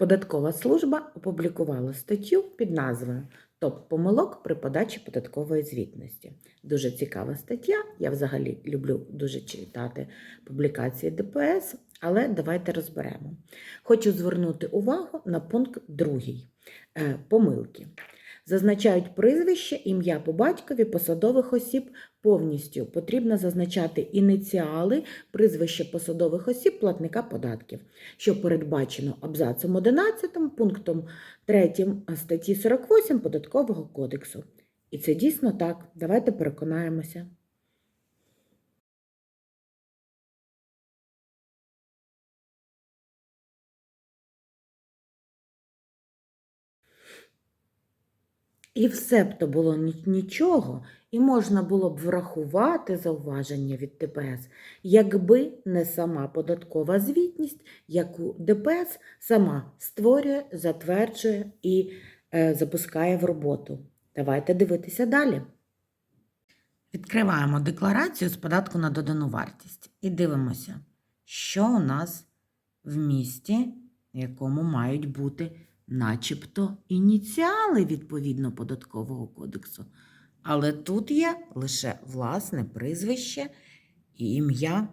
Податкова служба опублікувала статтю під назвою Топ помилок при подачі податкової звітності. Дуже цікава стаття. Я взагалі люблю дуже читати публікації ДПС, але давайте розберемо. Хочу звернути увагу на пункт другий Е, помилки. Зазначають прізвище, ім'я по батькові посадових осіб повністю. Потрібно зазначати ініціали, прізвище посадових осіб платника податків, що передбачено абзацом 11 пунктом 3 статті 48 Податкового кодексу. І це дійсно так. Давайте переконаємося. І все б то було нічого, і можна було б врахувати зауваження від ДПС, якби не сама податкова звітність, яку ДПС сама створює, затверджує і е, запускає в роботу. Давайте дивитися далі. Відкриваємо декларацію з податку на додану вартість і дивимося, що у нас в місті, в якому мають бути начебто ініціали відповідно податкового кодексу. Але тут є лише власне прізвище і ім'я.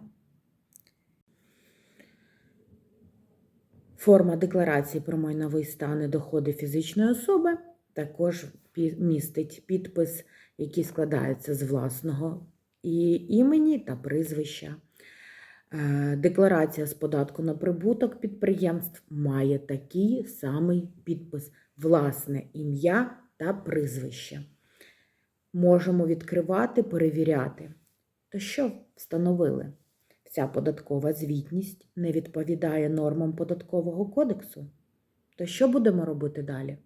Форма декларації про майновий стан і доходи фізичної особи також містить підпис, який складається з власного і імені та прізвища. Е, Декларація з податку на прибуток підприємств має такий самий підпис власне ім'я та прізвище. Можемо відкривати, перевіряти. То що встановили? Ця податкова звітність не відповідає нормам податкового кодексу. То що будемо робити далі?